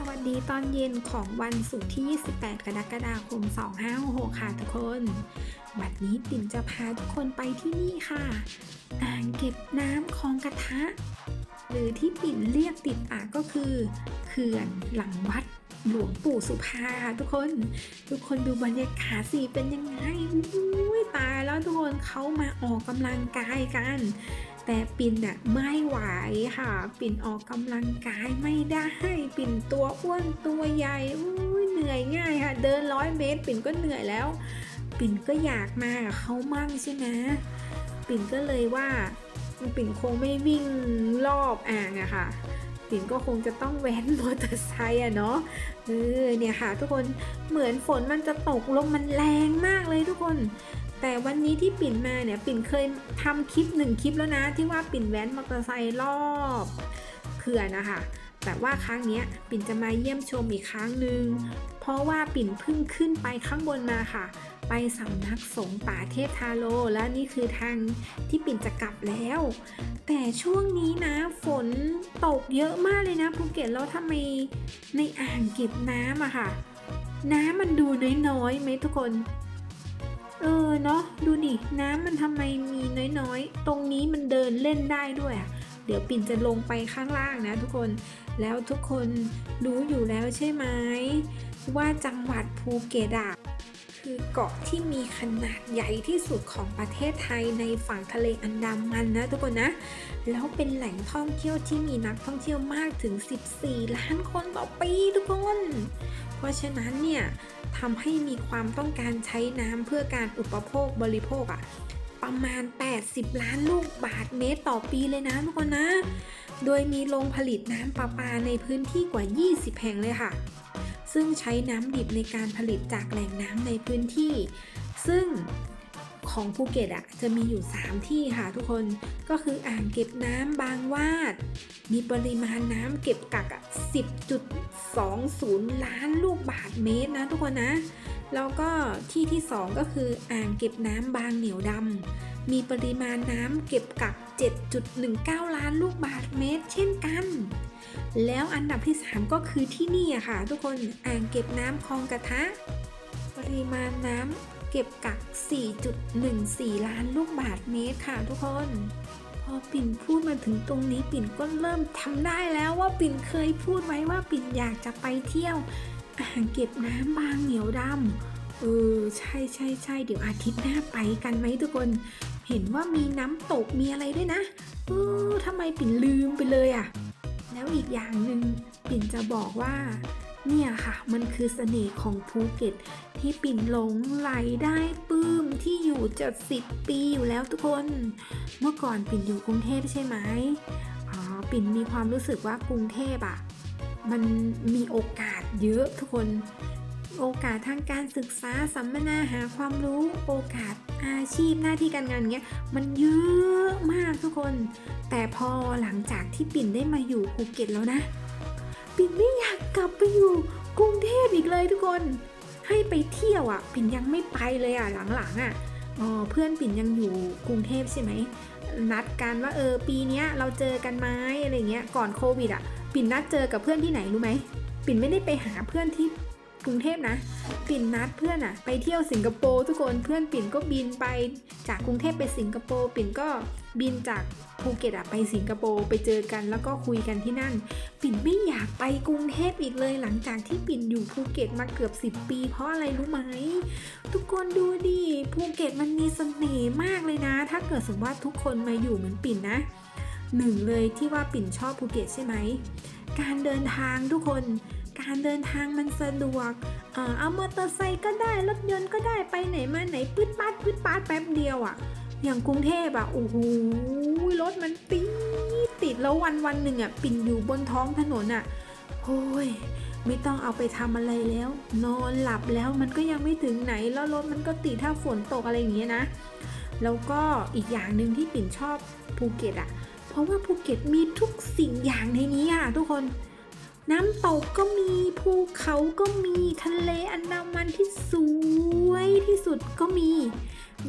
สวัสดีตอนเย็นของวันศุกร์ที่ 28 กรกฎาคม 2566 ค่ะทุกคน วันนี้ปิ่นจะพาทุกคนไปที่นี่ค่ะ อ่างเก็บน้ำคลองกระทะ หรือที่ปิ่นเรียกติดปากก็คือ เขื่อนหลังวัดหลวงปู่สุภาค่ะทุกคน ทุกคนดูบรรยากาศสิเป็นยังไงอุ้ยตายแล้วทุกคนเขามาออกกำลังกายกัน แต่ปิ่นน่ะไม่ไหวค่ะ ปิ่นออกกำลังกายไม่ได้ ปิ่นตัวอ้วนตัวใหญ่อ้ยเหนื่อยง่ายค่ะ เดินร้อยเมตร ปิ่นก็เหนื่อยแล้ว ปิ่นก็อยากมากับเขามั่งใช่ไหมปิ่นก็เลยว่าปิ่นคงไม่วิ่งรอบอ่างอะค่ะปิ่นก็คงจะต้องแว้นมอเตอร์ไซค์อะเนาะเออเนี่ยค่ะ ทุกคนเหมือนฝนมันจะตกลมมันแรงมากเลยทุกคน แต่วันนี้ที่ปิ่นมาเนี่ยปิ่นเคยทำคลิปหนึ่งคลิปแล้วนะ ที่ว่าปิ่นแว้นมอเตอร์ไซค์รอบเขื่อนนะคะแต่ว่าครั้งนี้ปิ่นจะมาเยี่ยมชมอีกครั้งหนึ่งเพราะว่าปิ่นเพิ่งขึ้นไปข้างบนมาค่ะ ไปสำนักสงฆ์ป่าเทพทาโรแล้วนี่คือทางที่ปิ่นจะกลับแล้ว แต่ช่วงนี้นะฝนตกเยอะมากเลยนะภูเก็ตแล้วทำไมในอ่างเก็บน้ำอะค่ะ น้ำมันดูน้อยๆไหมทุกคน เออเนาะดูดิน้ำมันทำไมมีน้อยๆ ตรงนี้มันเดินเล่นได้ด้วยอะเดี๋ยวปิ่นจะลงไปข้างล่างนะทุกคนแล้วทุกคนรู้อยู่แล้วใช่ไหมว่าจังหวัดภูเก็ตอะ คือเกาะที่มีขนาดใหญ่ที่สุดของประเทศไทยในฝั่งทะเลอันดามันนะทุกคนนะ แล้วเป็นแหล่งท่องเที่ยวที่มีนักท่องเที่ยวมากถึง 14 ล้านคนต่อปีทุกคน เพราะฉะนั้นเนี่ยทำให้มีความต้องการใช้น้ำเพื่อการอุปโภคบริโภคอะประมาณ 80 ล้านลูกบาทเมตรต่อปีเลยนะทุกคนนะ โดยมีโรงผลิตน้ำประปาในพื้นที่กว่า 20 แห่งเลยค่ะ ซึ่งใช้น้ำดิบในการผลิตจากแหล่งน้ำในพื้นที่ ซึ่ง ของภูเก็ตอะจะมีอยู่ 3 ที่ค่ะทุกคนก็คืออ่างเก็บน้ำบางวาด มีปริมาณน้ำเก็บกักอะ10.20 ล้านลูกบาทเมตรนะทุกคนนะ แล้วก็ที่ที่ 2 ก็คืออ่างเก็บน้ำบางเหนียวดำมีปริมาณน้ำเก็บกัก 7.19 ล้านลูกบาทเมตร เช่นกันแล้วอันดับที่ 3 ก็คือที่นี่อะค่ะ ทุกคนอ่างเก็บน้ำคลองกระทะ ปริมาณน้ำ เก็บกัก 4.14 ล้านลูกบาทเมตรค่ะทุกคน พอปิ่นพูดมาถึงตรงนี้ปิ่นก็เริ่มทำได้แล้วว่าปิ่นเคยพูดไว้ว่าปิ่นอยากจะไปเที่ยวอ่างเก็บน้ำบางเหนียวดำเออใช่ใช่ใช่เดี๋ยวอาทิตย์หน้าไปกันไหมทุกคน เห็นว่ามีน้ำตกมีอะไรด้วยนะเออทำไมปิ่นลืมไปเลยอะ่ะ แล้วอีกอย่างหนึ่งปิ่นจะบอกว่า เนี่ยค่ะ มันคือเสน่ห์ของภูเก็ต ที่ปิ่นหลงไหลได้ปื้มที่อยู่จะสิบปีอยู่แล้วทุกคน เมื่อก่อนปิ่นอยู่กรุงเทพใช่ไหมอ๋อปิ่นมีความรู้สึกว่ากรุงเทพอะ่ะ มันมีโอกาสเยอะทุกคน โอกาสทางการศึกษาสัมมนาหาความรู้โอกาสอาชีพหน้าที่การงานเงี้ยมันเยอะมากทุกคน แต่พอหลังจากที่ปิ่นได้มาอยู่ภูเก็ตแล้วนะ ปิ่นไม่อยากกลับไปอยู่กรุงเทพอีกเลยทุกคน ให้ไปเที่ยวอะ ปิ่นยังไม่ไปเลยอะหลังๆอะอ๋อเพื่อนปิ่นยังอยู่กรุงเทพใช่ไหมนัดกันว่าเออปีนี้เราเจอกันไหมอะไรเงี้ยก่อนโควิดอะ ปิ่นนัดเจอกับเพื่อนที่ไหนรู้ไหมปิ่นไม่ได้ไปหาเพื่อนที่ รุงเทพนะ ปิ่นนัดเพื่อนอะไปเที่ยวสิงคโปร์ทุกคนเพื่อนปิ่นก็บินไปจากกรุงเทพไปสิงคโปร์ปิ่นก็บินจากภูเก็ตอะไปสิงคโปร์ไปเจอกันแล้วก็คุยกันที่นั่น ปิ่นไม่อยากไปกรุงเทพอีกเลยหลังจากที่ปิ่นอยู่ภูเก็ตมาเกือบ 10 ปี เพราะอะไรรู้ไหม ทุกคนดูดิภูเก็ตมันมีเสน่ห์มากเลยนะ ถ้าเกิดสมมติว่าทุกคนมาอยู่เหมือนปิ่นนะหนึ่งเลยที่ว่าปิ่นชอบภูเก็ตใช่ไหมการเดินทางทุกคน การเดินทางมันสะดวกเออเอามอเตอร์ไซค์ก็ได้รถยนต์ก็ได้ไปไหนมาไหนปืดปาดปืดปาดแป๊บเดียวอะ่ะ อย่างกรุงเทพอะ่ะโอ้โหรถมันติดติดแล้ววันวันหนึ่งอะ่ะปิ่นอยู่บนท้องถนนอะ่ะโอ้ยไม่ต้องเอาไปทำอะไรแล้ว นอนหลับแล้วมันก็ยังไม่ถึงไหนแล้วรถมันก็ติดถ้าฝนตกอะไรอย่างเงี้ยนะ แล้วก็อีกอย่างหนึ่งที่ปิ่นชอบภูเก็ตอะ่ะ เพราะว่าภูเก็ตมีทุกสิ่งอย่างในนี้อะทุกคน น้ำตกก็มีภูเขาก็มีทะเลอันดามันที่สวยที่สุดก็มี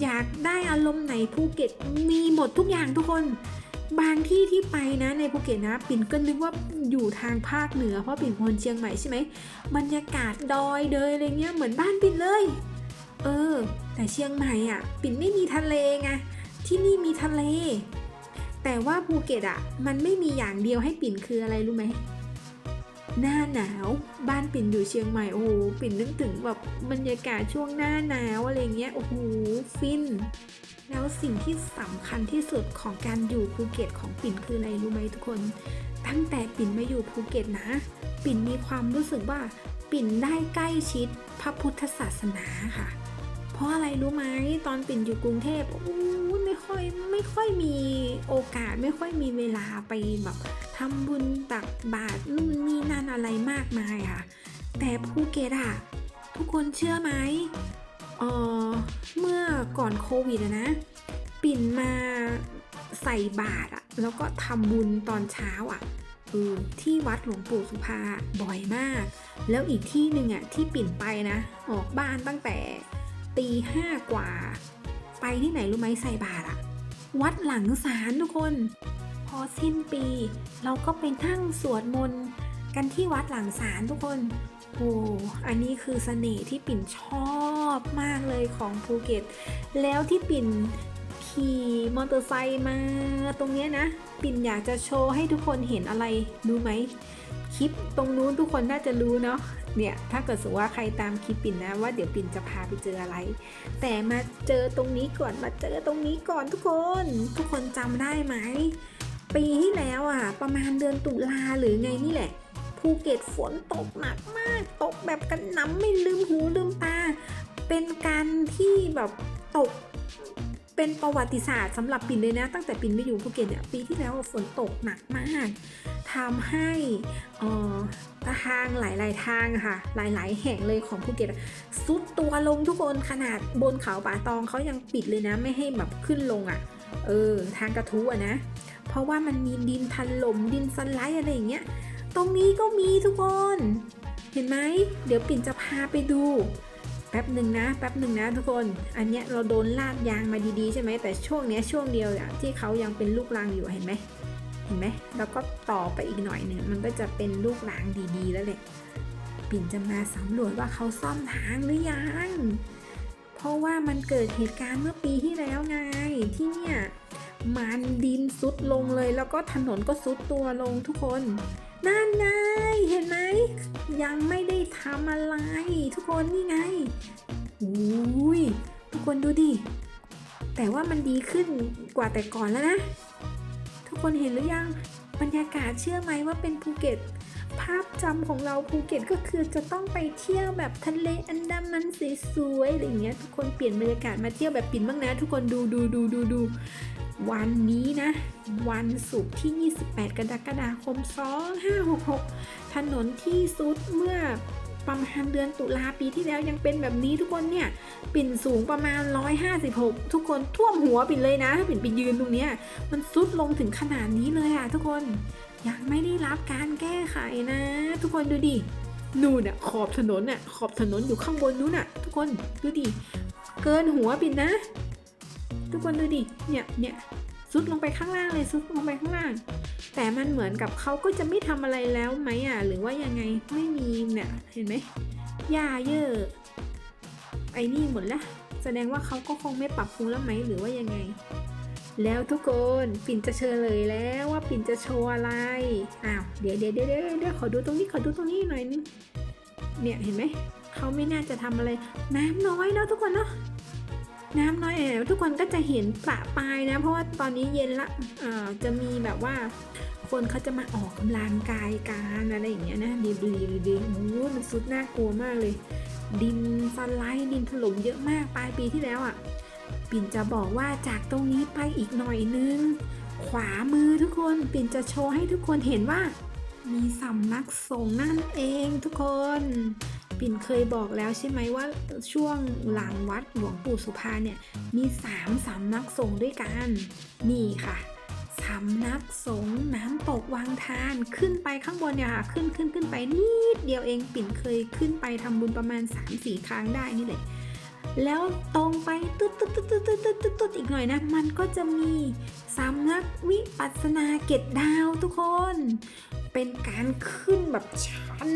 อยากได้อารมณ์ไหนภูเก็ตมีหมดทุกอย่างทุกคน บางที่ที่ไปนะในภูเก็ตนะ ปิ่นก็นึกว่าอยู่ทางภาคเหนือเพราะปิ่นคนเชียงใหม่ใช่ไหมบรรยากาศดอยเดยอะไรเงี้ยเหมือนบ้านปิ่นเลย เออ แต่เชียงใหม่อะ ปิ่นไม่มีทะเลไงที่นี่มีทะเล แต่ว่าภูเก็ตอะ มันไม่มีอย่างเดียวให้ปิ่นคืออะไรรู้ไหม หน้าหนาวบ้านปิ่นอยู่เชียงใหม่โอ้โหปิ่นนึกถึงแบบบรรยากาศช่วงหน้าหนาวอะไรเงี้ยโอ้โหฟิน แล้วสิ่งที่สำคัญที่สุดของการอยู่ภูเก็ตของปิ่นคืออะไรรู้ไหมทุกคน ตั้งแต่ปิ่นมาอยู่ภูเก็ตนะ ปิ่นมีความรู้สึกว่าปิ่นได้ใกล้ชิดพระพุทธศาสนาค่ะ เพราะอะไรรู้ไหมตอนปิ่นอยู่กรุงเทพโอ้ยไม่ ค่อยไม่ค่อยมีโอกาสไม่ค่อยมีเวลาไปแบบทำบุญตักบาตรนู่นนี่นั่นอะไรมากมายค่ะ แต่ภูเก็ตอะทุกคนเชื่อไหมเออเมื่อก่อนโควิดนะ ปิ่นมาใส่บาตรอะแล้วก็ทำบุญตอนเช้าอะออที่วัดหลวงปู่สุภาบ่อยมาก แล้วอีกที่หนึ่งอะที่ปิ่นไปนะ ออกบ้านตั้งแต่ตีห้ากว่า ไปที่ไหนรู้ไหมใส่บาตรอะวัดหลังศาลทุกคน พอสิ้นปี เราก็ไปนั่งสวดมนต์กันที่วัดหลังศาลทุกคนโอ้อันนี้คือเสน่ห์ที่ปิ่นชอบมากเลยของภูเก็ต แล้วที่ปิ่นขี่มอเตอร์ไซค์มาตรงเนี้ยนะ ปิ่นอยากจะโชว์ให้ทุกคนเห็นอะไรรู้ไหม ลิปตรงนู้นทุกคนน่าจะรู้เนาะเนี่ยถ้าเกิดสมมติว่าใครตามคลิปปิ่นนะว่าเดี๋ยวปิ่นจะพาไปเจออะไร แต่มาเจอตรงนี้ก่อนมาเจอตรงนี้ก่อนทุกคน ทุกคนจำได้ไหมปีที่แล้วอะ ประมาณเดือนตุลาหรือไงนี่แหละภูเก็ตฝนตกหนักมาก ตกแบบกันน้ำไม่ลืมหูลืมตา เป็นการที่แบบตก เป็นประวัติศาสตร์สำหรับปินเลยนะ ตั้งแต่ปินไปอยู่ภูเก็ตเนี่ยปีที่แล้วฝนตกหนักมากทำให้อ่อทางหลาย ๆ ทางค่ะ หลาย ๆ แห่งเลยของภูเก็ตซุดตัวลงทุกคนขนาดบนเขาป่าตองเขายังปิดเลยนะ ไม่ให้แบบขึ้นลงอะ่ะเออทางกระทู้อะนะ เพราะว่ามันมีดินถล่มดินสไลด์อะไรอย่างเงี้ยตรงนี้ก็มีทุกคน เห็นไหมเดี๋ยวปิ่นจะพาไปดู แป๊บหนึ่งนะแป๊บหนึ่งนะทุกคน อันเนี้ยเราโดนลาดยางมาดีๆใช่ไหมแต่ช่วงเนี้ยช่วงเดียวอะที่เขายังเป็นลูกรังอยู่เห็นไหมเห็นไหมแล้วก็ต่อไปอีกหน่อยหนึ่งมันก็จะเป็นลูกรังดีๆแล้วแหละปิ่นจะมาสำรวจว่าเขาซ่อมทางหรือยัง เพราะว่ามันเกิดเหตุการณ์เมื่อปีที่แล้วไงที่เนี่ยมันดินซุดลงเลย แล้วก็ถนนก็ซุดตัวลงทุกคน นั่นไงเห็นไหม ยังไม่ได้ทำอะไร ทุกคนนี่ไงอุ้ยทุกคนดูดิ แต่ว่ามันดีขึ้นกว่าแต่ก่อนแล้วนะ ทุกคนเห็นหรือยัง บรรยากาศเชื่อไหมว่าเป็นภูเก็ต ภาพจำของเราภูเก็ตก็คือจะต้องไปเที่ยวแบบทะเลอันดามันสวยๆอะไรอย่างเงี้ย ทุกคนเปลี่ยนบรรยากาศมาเที่ยวแบบปิ่นบ้างนะ ทุกคนดูดูดูดูดู วันนี้นะ วันศุกร์ที่ 28 กรกฎาคม 2566 ถนนที่ซุดเมื่อประมาณเดือนตุลาปีที่แล้วยังเป็นแบบนี้ทุกคนเนี่ย ปิ่นสูงประมาณ 156 ทุกคนท่วมหัวปิ่นเลยนะถ้าปิ่นไปยืนตรงเนี้ยมันซุดลงถึงขนาดนี้เลยอะทุกคนยังไม่ได้รับการแก้ไขนะ ทุกคนดูดินู่นอะขอบถนนอะขอบถนนอยู่ข้างบนนู้นอะทุกคนดูดิเกินหัวปิ่นนะ ทุกคนดูดิเนี่ยเนี่ย ซุดลงไปข้างล่างเลยซุดลงไปข้างล่าง แต่มันเหมือนกับเขาก็จะไม่ทำอะไรแล้วไหมอะหรือว่ายังไงไม่มีเนี่ยเห็นไหมหญ้าเยอะไอ้นี่หมดละแสดงว่าเขาก็คงไม่ปรับปรุงแล้วไหมหรือว่ายังไง แล้วทุกคนปิ่นจะเชิญเลยแล้วว่าปิ่นจะโชว์อะไรอ้าวเดี๋ยวเดี๋ยวเดี๋ยวเดี๋ยวเดี๋ยวขอดูตรงนี้ขอดูตรงนี้หน่อยนึงเนี่ยเห็นไหมเขาไม่น่าจะทำอะไรน้ำน้อยเนาะทุกคนเนาะ น้ำน้อยแอบทุกคนก็จะเห็นประปายนะ เพราะว่าตอนนี้เย็นละอ่าจะมีแบบว่า คนเขาจะมาออกกำลังกายกันอะไรอย่างเงี้ยนะดีดีดีดีโอ้มันสุดน่ากลัวมากเลย ดินสไลด์ดินถล่มเยอะมากปลายปีที่แล้วอะ่ะปิ่นจะบอกว่าจากตรงนี้ไปอีกหน่อยนึง ขวามือทุกคนปิ่นจะโชว์ให้ทุกคนเห็นว่า มีสำนักสงฆ์นั่นเองทุกคน ปิ่นเคยบอกแล้วใช่ไหมว่าช่วงหลังวัดหลวงปู่สุภาเนี่ยมีสามสำนักสงฆ์ด้วยกันนี่ค่ะสำนักสงฆ์น้ำตกวังทานขึ้นไปข้างบนเนี่ยค่ะขึ้นขึ้นขึ้นไปนิดเดียวเองปิ่นเคยขึ้นไปทำบุญประมาณ 3-4 ครั้งได้นี่แหละแล้วตรงไปตุ๊ดตุ๊ดตุ๊ดตุ๊ดตุ๊ดตุ๊ดตุ๊ดอีกหน่อยนะ มันก็จะมีสำนักวิปัสนาเกตดาวทุกคน เป็นการขึ้นแบบชัน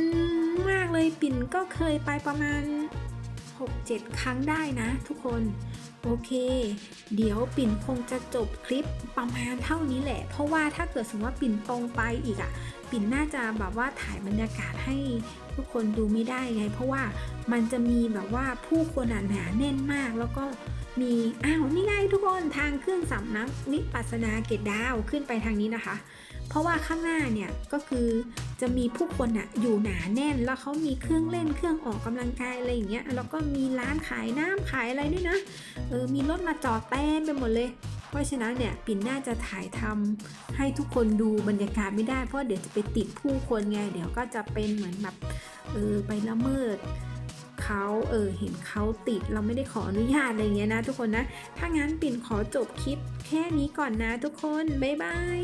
ปิ่นก็เคยไปประมาณ 6-7 ครั้งได้นะทุกคน โอเค เดี๋ยวปิ่นคงจะจบคลิปประมาณเท่านี้แหละ เพราะว่าถ้าเกิดสมมติว่าปิ่นตรงไปอีกอะ่ะ ปิ่นน่าจะแบบว่าถ่ายบรรยากาศให้ทุกคนดูไม่ได้ไง เพราะว่ามันจะมีแบบว่าผู้คนหนาแน่นมากแล้วก็มีอ้าวนี่ไงทุกคนทางขึ้นสำนักวิปัสสนาเกตดาวขึ้นไปทางนี้นะคะ เพราะว่าข้างหน้าเนี่ยก็คือจะมีผู้คนอะอยู่หนาแน่น แล้วเขามีเครื่องเล่นเครื่องออกกำลังกายอะไรอย่างเงี้ยแล้วก็มีร้านขายน้ำขายอะไรด้วยนะเออมีรถมาจอดเต็มไปหมดเลย เพราะฉะนั้นเนี่ยปิ่นน่าจะถ่ายทำให้ทุกคนดูบรรยากาศไม่ได้เพราะเดี๋ยวจะไปติดผู้คนไงเดี๋ยวก็จะเป็นเหมือนแบบเออไปละเมิดเขาเออเห็นเขาติดเราไม่ได้ขออนุญาตอะไรเงี้ยนะ ทุกคนนะ ถ้างั้นปิ่นขอจบคลิปแค่นี้ก่อนนะทุกคน บ๊ายบาย